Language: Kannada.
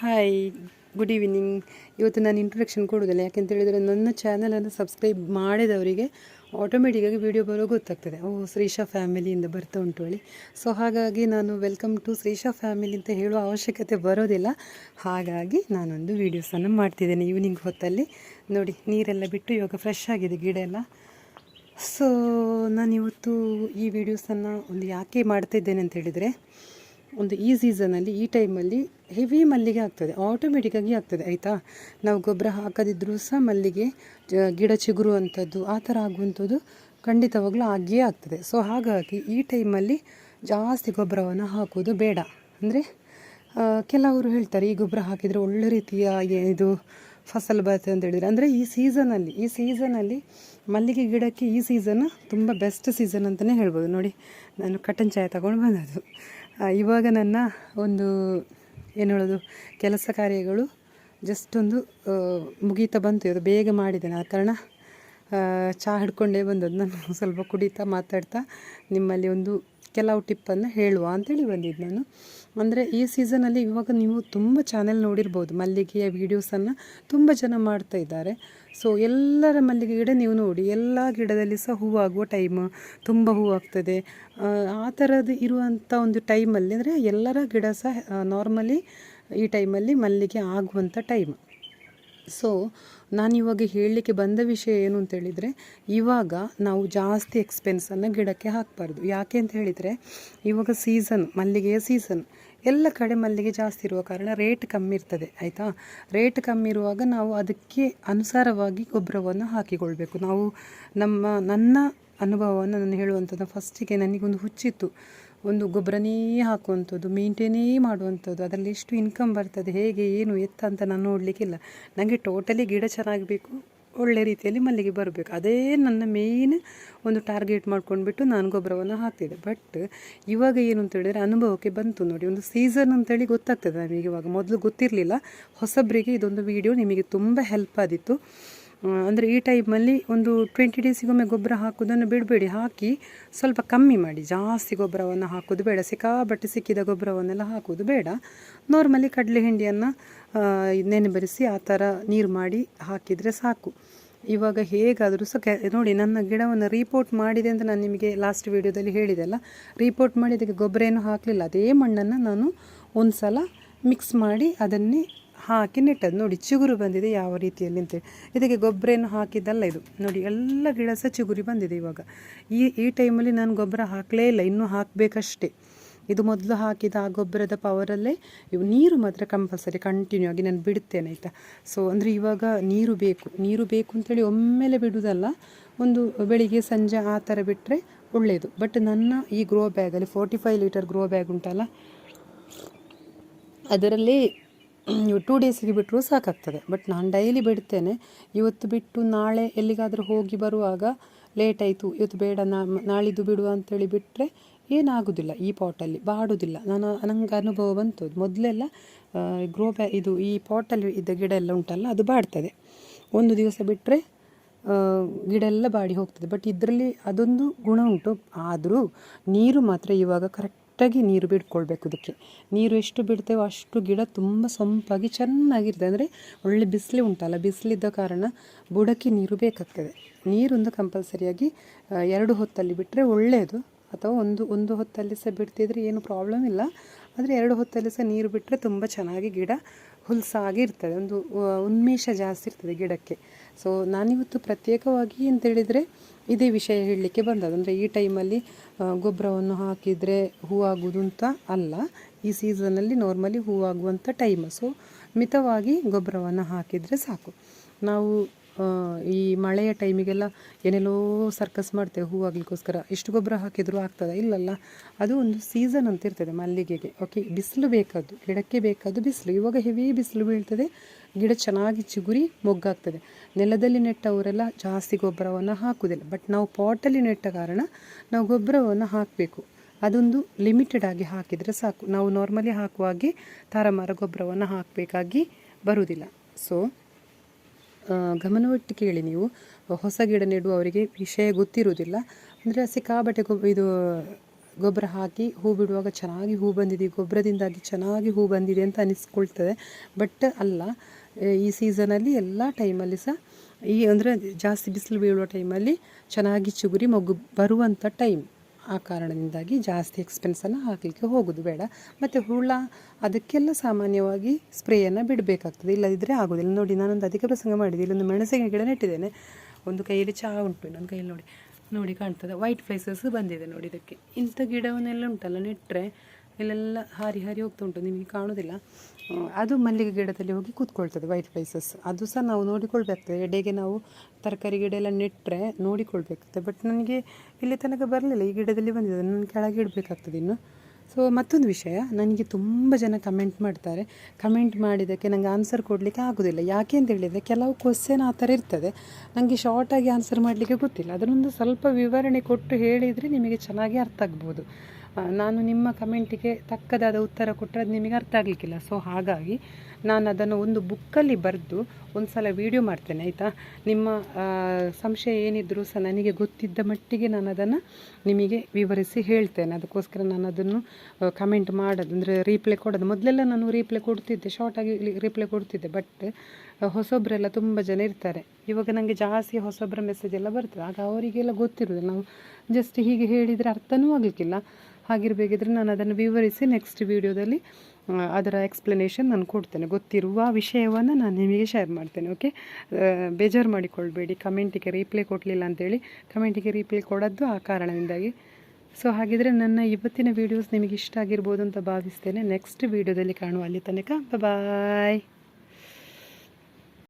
ಹಾಯ್ ಗುಡ್ ಈವ್ನಿಂಗ್ ಇವತ್ತು ನಾನು ಇಂಟ್ರೊಡಕ್ಷನ್ ಕೊಡೋದಿಲ್ಲ ಯಾಕೆಂತ ಹೇಳಿದರೆ ನನ್ನ ಚಾನಲನ್ನು ಸಬ್ಸ್ಕ್ರೈಬ್ ಮಾಡಿದವರಿಗೆ ಆಟೋಮೆಟಿಕ್ಕಾಗಿ ವಿಡಿಯೋ ಬರೋ ಗೊತ್ತಾಗ್ತದೆ. ಓ ಶ್ರೀಶಾ ಫ್ಯಾಮಿಲಿಯಿಂದ ಬರ್ತಾ ಉಂಟು ಹೇಳಿ. ಸೊ ಹಾಗಾಗಿ ನಾನು ವೆಲ್ಕಮ್ ಟು ಶ್ರೀಶಾ ಫ್ಯಾಮಿಲಿ ಅಂತ ಹೇಳುವ ಅವಶ್ಯಕತೆ ಬರೋದಿಲ್ಲ. ಹಾಗಾಗಿ ನಾನೊಂದು ವೀಡಿಯೋಸನ್ನು ಮಾಡ್ತಿದ್ದೇನೆ ಈವ್ನಿಂಗ್ ಹೊತ್ತಲ್ಲಿ. ನೋಡಿ, ನೀರೆಲ್ಲ ಬಿಟ್ಟು ಇವಾಗ ಫ್ರೆಶ್ ಆಗಿದೆ ಗಿಡ ಎಲ್ಲ. ಸೊ ನಾನಿವತ್ತು ಈ ವಿಡಿಯೋಸನ್ನು ಒಂದು ಯಾಕೆ ಮಾಡ್ತಿದ್ದೇನೆ ಅಂತ ಹೇಳಿದರೆ ಒಂದು ಈ ಸೀಸನಲ್ಲಿ ಈ ಟೈಮಲ್ಲಿ ಹೆವಿ ಮಲ್ಲಿಗೆ ಆಗ್ತದೆ ಆಟೋಮೆಟಿಕ್ಕಾಗಿ ಆಗ್ತದೆ, ಆಯಿತಾ? ನಾವು ಗೊಬ್ಬರ ಹಾಕದಿದ್ದರೂ ಸಹ ಮಲ್ಲಿಗೆ ಗಿಡ ಚಿಗುರುವಂಥದ್ದು ಆ ಥರ ಆಗುವಂಥದ್ದು ಖಂಡಿತವಾಗ್ಲೂ ಆಗಿಯೇ ಆಗ್ತದೆ. ಸೊ ಹಾಗಾಗಿ ಈ ಟೈಮಲ್ಲಿ ಜಾಸ್ತಿ ಗೊಬ್ಬರವನ್ನು ಹಾಕೋದು ಬೇಡ. ಅಂದರೆ ಕೆಲವರು ಹೇಳ್ತಾರೆ, ಈ ಗೊಬ್ಬರ ಹಾಕಿದರೆ ಒಳ್ಳೆ ರೀತಿಯ ಇದು ಫಸಲು ಬರುತ್ತೆ ಅಂತ ಹೇಳಿದರೆ. ಅಂದರೆ, ಈ ಸೀಸನಲ್ಲಿ ಈ ಸೀಸನಲ್ಲಿ ಮಲ್ಲಿಗೆ ಗಿಡಕ್ಕೆ ಈ ಸೀಸನ್ ತುಂಬ ಬೆಸ್ಟ್ ಸೀಸನ್ ಅಂತಲೇ ಹೇಳ್ಬೋದು. ನೋಡಿ, ನಾನು ಕಟನ್ ಚಾಯ್ ತಗೊಂಡು ಬಂದದ್ದು. ಇವಾಗ ನನ್ನ ಒಂದು, ಏನು ಹೇಳೋದು, ಕೆಲಸ ಕಾರ್ಯಗಳು ಜಸ್ಟ್ ಒಂದು ಮುಗೀತಾ ಬಂತು. ಇದು ಬೇಗ ಮಾಡಿದ್ದೇನೆ. ಆ ಕಾರಣ ಚಹಾ ಹಿಡ್ಕೊಂಡೇ ಬಂದದ್ದು. ನಾನು ಸ್ವಲ್ಪ ಕುಡಿತಾ ಮಾತಾಡ್ತಾ ನಿಮ್ಮಲ್ಲಿ ಒಂದು ಕೆಲವು ಟಿಪ್ಪನ್ನು ಹೇಳುವ ಅಂತೇಳಿ ಬಂದಿದ್ದು ನಾನು. ಅಂದರೆ ಈ ಸೀಸನಲ್ಲಿ ಇವಾಗ ನೀವು ತುಂಬ ಚಾನೆಲ್ ನೋಡಿರ್ಬೋದು. ಮಲ್ಲಿಗೆಯ ವೀಡಿಯೋಸನ್ನು ತುಂಬ ಜನ ಮಾಡ್ತಾ ಇದ್ದಾರೆ. ಸೊ ಎಲ್ಲರ ಮಲ್ಲಿಗೆ ಗಿಡ ನೀವು ನೋಡಿ ಎಲ್ಲ ಗಿಡದಲ್ಲಿ ಸಹ ಹೂವಾಗುವ ಟೈಮ್ ತುಂಬ ಹೂವಾಗ್ತದೆ. ಆ, ಥರದ್ದು ಇರುವಂಥ ಒಂದು ಟೈಮಲ್ಲಿ ಅಂದರೆ ಎಲ್ಲರ ಗಿಡ ಸಹ ನಾರ್ಮಲಿ ಈ ಟೈಮಲ್ಲಿ ಮಲ್ಲಿಗೆ ಆಗುವಂಥ ಟೈಮ್ ಸೊ ನಾನಿವಾಗ ಹೇಳಲಿಕ್ಕೆ ಬಂದ ವಿಷಯ ಏನು ಅಂತ ಹೇಳಿದರೆ, ಇವಾಗ ನಾವು ಜಾಸ್ತಿ ಎಕ್ಸ್ಪೆನ್ಸನ್ನು ಗಿಡಕ್ಕೆ ಹಾಕಬಾರ್ದು. ಯಾಕೆ ಅಂತ ಹೇಳಿದರೆ, ಇವಾಗ ಸೀಸನ್ ಮಲ್ಲಿಗೆಯ ಸೀಸನ್ ಎಲ್ಲ ಕಡೆ ಮಲ್ಲಿಗೆ ಜಾಸ್ತಿ ಇರುವ ಕಾರಣ ರೇಟ್ ಕಮ್ಮಿ ಇರ್ತದೆ, ಆಯಿತಾ? ರೇಟ್ ಕಮ್ಮಿ ಇರುವಾಗ ನಾವು ಅದಕ್ಕೆ ಅನುಸಾರವಾಗಿ ಗೊಬ್ಬರವನ್ನು ಹಾಕಿಕೊಳ್ಬೇಕು. ನಾವು ನಮ್ಮ, ನನ್ನ ಅನುಭವವನ್ನು ನಾನು ಹೇಳುವಂಥದ್ದು. ಫಸ್ಟಿಗೆ ನನಗೊಂದು ಹುಚ್ಚಿತ್ತು. ಒಂದು ಗೊಬ್ಬರನೇ ಹಾಕುವಂಥದ್ದು, ಮೇಂಟೈನೇ ಮಾಡುವಂಥದ್ದು. ಅದರಲ್ಲಿ ಎಷ್ಟು ಇನ್ಕಮ್ ಬರ್ತದೆ, ಹೇಗೆ, ಏನು ಎತ್ತ ಅಂತ ನಾನು ನೋಡಲಿಕ್ಕಿಲ್ಲ. ನನಗೆ ಟೋಟಲಿ ಗಿಡ ಚೆನ್ನಾಗಬೇಕು, ಒಳ್ಳೆ ರೀತಿಯಲ್ಲಿ ಮಲ್ಲಿಗೆ ಬರಬೇಕು. ಅದೇ ನನ್ನ ಮೇಯ್ನ್ ಒಂದು ಟಾರ್ಗೆಟ್ ಮಾಡ್ಕೊಂಡ್ಬಿಟ್ಟು ನಾನು ಗೊಬ್ಬರವನ್ನು ಹಾಕ್ತಿದ್ದೆ. ಬಟ್ ಇವಾಗ ಏನು ಅಂತ ಹೇಳಿದರೆ ಅನುಭವಕ್ಕೆ ಬಂತು ನೋಡಿ. ಒಂದು ಸೀಸನ್ ಅಂತೇಳಿ ಗೊತ್ತಾಗ್ತದೆ ನಮಗೆ ಇವಾಗ. ಮೊದಲು ಗೊತ್ತಿರಲಿಲ್ಲ. ಹೊಸಬ್ರಿಗೆ ಇದೊಂದು ವಿಡಿಯೋ ನಿಮಗೆ ತುಂಬ ಹೆಲ್ಪ್ ಆದಿತ್ತು. ಅಂದರೆ ಈ ಟೈಮಲ್ಲಿ ಒಂದು ಟ್ವೆಂಟಿ ಡೇಸಿಗೊಮ್ಮೆ ಗೊಬ್ಬರ ಹಾಕೋದನ್ನು ಬಿಡಬೇಡಿ. ಹಾಕಿ ಸ್ವಲ್ಪ ಕಮ್ಮಿ ಮಾಡಿ. ಜಾಸ್ತಿ ಗೊಬ್ಬರವನ್ನು ಹಾಕೋದು ಬೇಡ. ಸಿಕ್ಕಾಬಟ್ಟೆ ಸಿಕ್ಕಿದ ಗೊಬ್ಬರವನ್ನೆಲ್ಲ ಹಾಕೋದು ಬೇಡ. ನಾರ್ಮಲಿ ಕಡಲೆ ಹಿಂಡಿಯನ್ನು ನೆನೆಬರಿಸಿ ಆ ಥರ ನೀರು ಮಾಡಿ ಹಾಕಿದರೆ ಸಾಕು. ಇವಾಗ ಹೇಗಾದರೂ ಸಹ ಕೆ, ನೋಡಿ ನನ್ನ ಗಿಡವನ್ನು ರಿಪೋರ್ಟ್ ಮಾಡಿದೆ ಅಂತ ನಾನು ನಿಮಗೆ ಲಾಸ್ಟ್ ವೀಡಿಯೋದಲ್ಲಿ ಹೇಳಿದೆಲ್ಲ. ರಿಪೋರ್ಟ್ ಮಾಡಿ ಅದಕ್ಕೆ ಗೊಬ್ಬರ ಏನು ಹಾಕಲಿಲ್ಲ. ಅದೇ ಮಣ್ಣನ್ನು ನಾನು ಒಂದು ಸಲ ಮಿಕ್ಸ್ ಮಾಡಿ ಅದನ್ನೇ ಹಾಕಿ ನೆಟ್ಟದ್ದು. ನೋಡಿ, ಚಿಗುರು ಬಂದಿದೆ ಯಾವ ರೀತಿಯಲ್ಲಿ ಅಂತೇಳಿ ಇದಕ್ಕೆ ಗೊಬ್ಬರ ಏನು ಹಾಕಿದ್ದಲ್ಲ ಇದು. ನೋಡಿ, ಎಲ್ಲ ಗಿಡ ಸಹ ಚಿಗುರಿ ಬಂದಿದೆ ಇವಾಗ. ಈ ಈ ಟೈಮಲ್ಲಿ ನಾನು ಗೊಬ್ಬರ ಹಾಕಲೇ ಇಲ್ಲ. ಇನ್ನೂ ಹಾಕಬೇಕಷ್ಟೇ. ಇದು ಮೊದಲು ಹಾಕಿದ ಆ ಗೊಬ್ಬರದ ಪವರಲ್ಲೇ ಇವು ನೀರು ಮಾತ್ರ ಕಂಪಲ್ಸರಿ ಕಂಟಿನ್ಯೂ ಆಗಿ ನಾನು ಬಿಡುತ್ತೇನೆ ಆಯಿತಾ? ಸೊ ಅಂದರೆ ಇವಾಗ ನೀರು ಬೇಕು. ನೀರು ಬೇಕು ಅಂತೇಳಿ ಒಮ್ಮೆಲೆ ಬಿಡುವುದಲ್ಲ ಒಂದು ಬೆಳಿಗ್ಗೆ, ಸಂಜೆ ಆ ಥರ ಬಿಟ್ಟರೆ ಒಳ್ಳೆಯದು ಬಟ್ ನನ್ನ ಈ ಗ್ರೋ ಬ್ಯಾಗಲ್ಲಿ forty five litre grow bag ಉಂಟಲ್ಲ, ಅದರಲ್ಲಿ ನೀವು ಟೂ ಡೇಸಿಗೆ ಬಿಟ್ಟರೂ ಸಾಕಾಗ್ತದೆ. ಬಟ್ ನಾನು ಡೈಲಿ ಬಿಡ್ತೇನೆ. ಇವತ್ತು ಬಿಟ್ಟು ನಾಳೆ ಎಲ್ಲಿಗಾದರೂ ಹೋಗಿ ಬರುವಾಗ ಲೇಟ್ ಆಯಿತು, ಇವತ್ತು ಬೇಡ, ನಾ, ನಾಳಿದ್ದು ಬಿಡುವ ಅಂತೇಳಿ ಬಿಟ್ಟರೆ ಏನಾಗೋದಿಲ್ಲ ಈ ಪಾಟಲ್ಲಿ ಬಾಡೋದಿಲ್ಲ. ನಾನು ನನಗೆ ಅನುಭವ ಬಂತು ಮೊದಲೆಲ್ಲ ಗ್ರೋ ಬ್ಯಾ ಇದು ಈ ಪಾಟಲ್ಲಿ ಇದ್ದ ಗಿಡ ಎಲ್ಲ ಉಂಟಲ್ಲ, ಅದು ಬಾಡ್ತದೆ. ಒಂದು ದಿವಸ ಬಿಟ್ಟರೆ ಗಿಡ ಎಲ್ಲ ಬಾಡಿ ಹೋಗ್ತದೆ. ಬಟ್ ಇದರಲ್ಲಿ ಅದೊಂದು ಗುಣ ಉಂಟು. ಆದರೂ ನೀರು ಮಾತ್ರ ಇವಾಗ ಕರೆಕ್ಟಾಗಿ ನೀರು ಬಿಡ್ಕೊಳ್ಬೇಕು ಅದಕ್ಕೆ ನೀರು ಎಷ್ಟು ಬಿಡ್ತೇವೋ ಅಷ್ಟು ಗಿಡ ತುಂಬ ಸೊಂಪಾಗಿ ಚೆನ್ನಾಗಿರ್ತದೆ. ಅಂದರೆ ಒಳ್ಳೆ ಬಿಸಿಲು ಉಂಟಲ್ಲ, ಬಿಸಿಲಿದ್ದ ಕಾರಣ ಬುಡಕ್ಕೆ ನೀರು ಬೇಕಾಗ್ತದೆ. ನೀರೊಂದು ಕಂಪಲ್ಸರಿಯಾಗಿ ಎರಡು ಹೊತ್ತಲ್ಲಿ ಬಿಟ್ಟರೆ ಒಳ್ಳೆಯದು. ಅಥವಾ ಒಂದು ಒಂದು ಹೊತ್ತಲ್ಲಿ ಸಹ ಬಿಡ್ತಿದ್ರೆ ಏನು ಪ್ರಾಬ್ಲಮ್ ಇಲ್ಲ. ಆದರೆ ಎರಡು ಹೊತ್ತಲ್ಲಿ ಸಹ ನೀರು ಬಿಟ್ಟರೆ ತುಂಬ ಚೆನ್ನಾಗಿ ಗಿಡ ಹುಲ್ಸಾಗಿ ಇರ್ತದೆ ಒಂದು ಉನ್ಮೇಷ ಜಾಸ್ತಿ ಇರ್ತದೆ ಗಿಡಕ್ಕೆ. ಸೊ ನಾನಿವತ್ತು ಪ್ರತ್ಯೇಕವಾಗಿ ಅಂತ ಹೇಳಿದರೆ ಇದೇ ವಿಷಯ ಹೇಳಲಿಕ್ಕೆ ಬಂದದ್ದು. ಅಂದರೆ ಈ ಟೈಮಲ್ಲಿ ಗೊಬ್ಬರವನ್ನು ಹಾಕಿದರೆ ಆಗುವುದು ಅಂತ ಅಲ್ಲ, ಈ ಸೀಸನಲ್ಲಿ ನಾರ್ಮಲಿ ಹೂವಾಗುವಂಥ ಟೈಮ್. ಸೊ ಮಿತವಾಗಿ ಗೊಬ್ಬರವನ್ನು ಹಾಕಿದರೆ ಸಾಕು. ನಾವು ಈ ಮಳೆಯ ಟೈಮಿಗೆಲ್ಲ ಏನೆಲ್ಲೋ ಸರ್ಕಸ್ ಮಾಡ್ತೇವೆ ಹೂವಾಗಲಿಕ್ಕೋಸ್ಕರ ಎಷ್ಟು ಗೊಬ್ಬರ ಹಾಕಿದರೂ ಆಗ್ತದೆ? ಇಲ್ಲಲ್ಲ. ಅದು ಒಂದು ಸೀಸನ್ ಅಂತ ಇರ್ತದೆ ಮಲ್ಲಿಗೆಗೆ. ಓಕೆ ಬಿಸಿಲು ಬೇಕಾದ್ದು, ಗಿಡಕ್ಕೆ ಬೇಕಾದ್ದು ಬಿಸಿಲು. ಇವಾಗ ಹೆವಿ ಬಿಸಿಲು ಬೀಳ್ತದೆ, ಗಿಡ ಚೆನ್ನಾಗಿ ಚಿಗುರಿ ಮೊಗ್ಗಾಗ್ತದೆ. ನೆಲದಲ್ಲಿ ನೆಟ್ಟವರೆಲ್ಲ ಜಾಸ್ತಿ ಗೊಬ್ಬರವನ್ನು ಹಾಕುವುದಿಲ್ಲ. ಬಟ್ ನಾವು ಪಾಟಲ್ಲಿ ನೆಟ್ಟ ಕಾರಣ ನಾವು ಗೊಬ್ಬರವನ್ನು ಹಾಕಬೇಕು. ಅದೊಂದು ಲಿಮಿಟೆಡ್ ಆಗಿ ಹಾಕಿದರೆ ಸಾಕು. ನಾವು ನಾರ್ಮಲಿ ಹಾಕುವಾಗೆ ತಾರಮಾರ ಗೊಬ್ಬರವನ್ನು ಹಾಕಬೇಕಾಗಿ ಬರುವುದಿಲ್ಲ. ಸೊ ಗಮನವಿಟ್ಟು ಕೇಳಿ ನೀವು. ಹೊಸ ಗಿಡ ನೆಡುವವರಿಗೆ ವಿಷಯ ಗೊತ್ತಿರುವುದಿಲ್ಲ. ಅಂದರೆ ಸಿಕ್ಕಾಬಟ್ಟೆ ಗೊಬ್ಬ ಇದು ಗೊಬ್ಬರ ಹಾಕಿ ಹೂ ಬಿಡುವಾಗ ಚೆನ್ನಾಗಿ ಹೂ ಬಂದಿದೆ. ಗೊಬ್ಬರದಿಂದಾಗಿ ಚೆನ್ನಾಗಿ ಹೂ ಬಂದಿದೆ ಅಂತ ಅನಿಸ್ಕೊಳ್ತದೆ. ಬಟ್ ಅಲ್ಲ ಈ ಸೀಸನಲ್ಲಿ ಎಲ್ಲ ಟೈಮಲ್ಲಿ ಸಹ ಈ ಅಂದರೆ ಜಾಸ್ತಿ ಬಿಸಿಲು ಬೀಳುವ ಟೈಮಲ್ಲಿ ಚೆನ್ನಾಗಿ ಚಿಗುರಿ ಮಗು ಬರುವಂಥ ಟೈಮ್ ಆ ಕಾರಣದಿಂದಾಗಿ ಜಾಸ್ತಿ ಎಕ್ಸ್ಪೆನ್ಸನ್ನು ಹಾಕಲಿಕ್ಕೆ ಹೋಗೋದು ಬೇಡ. ಮತ್ತು ಹುಳ, ಅದಕ್ಕೆಲ್ಲ ಸಾಮಾನ್ಯವಾಗಿ ಸ್ಪ್ರೇಯನ್ನು ಬಿಡಬೇಕಾಗ್ತದೆ. ಇಲ್ಲದಿದ್ದರೆ ಆಗೋದಿಲ್ಲ. ನೋಡಿ, ನಾನೊಂದು ಅಧಿಕ ಪ್ರಸಂಗ ಮಾಡಿದೆ. ಇಲ್ಲೊಂದು ಮೆಣಸಿನ ಗಿಡ ನೆಟ್ಟಿದ್ದೇನೆ. ಒಂದು ಕೈಯಲ್ಲಿ ಚಹಾ ಉಂಟು, ಇನ್ನೊಂದು ಕೈಯಲ್ಲಿ ನೋಡಿ ನೋಡಿ ಕಾಣ್ತದೆ. ವೈಟ್ ಫ್ಲೈಸಸ್ ಬಂದಿದೆ ನೋಡಿ ಇದಕ್ಕೆ. ಇಂಥ ಗಿಡವನ್ನೆಲ್ಲ ಉಂಟಲ್ಲ ನೆಟ್ಟರೆ ಇಲ್ಲೆಲ್ಲ ಹಾರಿ ಹಾರಿ ಹೋಗ್ತಾ ಉಂಟು. ನಿಮಗೆ ಕಾಣೋದಿಲ್ಲ. ಅದು ಮಲ್ಲಿಗೆ ಗಿಡದಲ್ಲಿ ಹೋಗಿ ಕೂತ್ಕೊಳ್ತದೆ ವೈಟ್ ಫ್ಲೈಸಸ್ ಅದು ಸಹ ನಾವು ನೋಡಿಕೊಳ್ಬೇಕಾಗ್ತದೆ. ಎಡೆಗೆ ನಾವು ತರಕಾರಿ ಗಿಡ ಎಲ್ಲ ನೆಟ್ಟರೆ ನೋಡಿಕೊಳ್ಬೇಕಾಗ್ತದೆ. ಬಟ್ ನನಗೆ ಇಲ್ಲಿ ತನಕ ಬರಲಿಲ್ಲ, ಈ ಗಿಡದಲ್ಲಿ ಬಂದಿದೆ. ನಾನು ಕೆಳಗೆ ಇಡಬೇಕಾಗ್ತದೆ ಇನ್ನು. ಸೊ ಮತ್ತೊಂದು ವಿಷಯ. ನನಗೆ ತುಂಬ ಜನ ಕಮೆಂಟ್ ಮಾಡ್ತಾರೆ. ಕಮೆಂಟ್ ಮಾಡಿದ್ದಕ್ಕೆ ನನಗೆ ಆನ್ಸರ್ ಕೊಡಲಿಕ್ಕೆ ಆಗೋದಿಲ್ಲ. ಯಾಕೆ ಅಂತ ಹೇಳಿದರೆ, ಕೆಲವು ಕ್ವಶನ್ ಆ ಥರ ಇರ್ತದೆ. ನನಗೆ ಶಾರ್ಟಾಗಿ ಆನ್ಸರ್ ಮಾಡಲಿಕ್ಕೆ ಗೊತ್ತಿಲ್ಲ. ಅದನ್ನೊಂದು ಸ್ವಲ್ಪ ವಿವರಣೆ ಕೊಟ್ಟು ಹೇಳಿದರೆ ನಿಮಗೆ ಚೆನ್ನಾಗಿ ಅರ್ಥ ಆಗ್ಬೋದು. ನಾನು ನಿಮ್ಮ ಕಮೆಂಟಿಗೆ ತಕ್ಕದಾದ ಉತ್ತರ ಕೊಟ್ಟರೆ ಅದು ನಿಮಗೆ ಅರ್ಥ ಆಗಲಿಕ್ಕಿಲ್ಲ. ಸೊ ಹಾಗಾಗಿ ನಾನು ಅದನ್ನು ಒಂದು ಬುಕ್ಕಲ್ಲಿ ಬರೆದು ಒಂದು ಸಲ ವೀಡಿಯೋ ಮಾಡ್ತೇನೆ, ಆಯಿತಾ? ನಿಮ್ಮ ಸಂಶಯ ಏನಿದ್ರೂ ಸಹ ನನಗೆ ಗೊತ್ತಿದ್ದ ಮಟ್ಟಿಗೆ ನಾನು ಅದನ್ನು ನಿಮಗೆ ವಿವರಿಸಿ ಹೇಳ್ತೇನೆ. ಅದಕ್ಕೋಸ್ಕರ ನಾನು ಅದನ್ನು ಕಮೆಂಟ್ ಮಾಡೋದು, ಅಂದರೆ ರೀಪ್ಲೈ ಕೊಡೋದು. ಮೊದಲೆಲ್ಲ ನಾನು ರೀಪ್ಲೈ ಕೊಡ್ತಿದ್ದೆ ಶಾರ್ಟಾಗಿ ರೀಪ್ಲೈ ಕೊಡ್ತಿದ್ದೆ ಬಟ್ ಹೊಸೊಬ್ಬರೆಲ್ಲ ತುಂಬ ಜನ ಇರ್ತಾರೆ. ಇವಾಗ ನನಗೆ ಜಾಸ್ತಿ ಹೊಸೊಬ್ಬರ ಮೆಸೇಜ್ ಎಲ್ಲ ಬರ್ತದೆ. ಆಗ ಅವರಿಗೆಲ್ಲ ಗೊತ್ತಿರೋದು ನಾವು ಜಸ್ಟ್ ಹೀಗೆ ಹೇಳಿದರೆ ಅರ್ಥನೂ ಆಗಲಿಕ್ಕಿಲ್ಲ. ಹಾಗಿರಬೇಕಿದ್ರೆ ನಾನು ಅದನ್ನು ವಿವರಿಸಿ ನೆಕ್ಸ್ಟ್ ವೀಡಿಯೋದಲ್ಲಿ ಅದರ ಎಕ್ಸ್ಪ್ಲನೇಷನ್ ನಾನು ಕೊಡ್ತೇನೆ. ಗೊತ್ತಿರುವ ವಿಷಯವನ್ನು ನಾನು ನಿಮಗೆ ಶೇರ್ ಮಾಡ್ತೇನೆ ಓಕೆ ಬೇಜಾರು ಮಾಡಿಕೊಳ್ಬೇಡಿ. ಕಮೆಂಟಿಗೆ ರೀಪ್ಲೈ ಕೊಡಲಿಲ್ಲ ಅಂತೇಳಿ ಕಮೆಂಟಿಗೆ ರೀಪ್ಲೈ ಕೊಡೋದು ಆ ಕಾರಣದಿಂದಾಗಿ. ಸೊ ಹಾಗಿದ್ರೆ ನನ್ನ ಇವತ್ತಿನ ವೀಡಿಯೋಸ್ ನಿಮಗೆ ಇಷ್ಟ ಆಗಿರ್ಬೋದು ಅಂತ ಭಾವಿಸ್ತೇನೆ. ನೆಕ್ಸ್ಟ್ ವೀಡಿಯೋದಲ್ಲಿ ಕಾಣುವ ಅಲ್ಲಿ ತನಕ ಬಾಯ್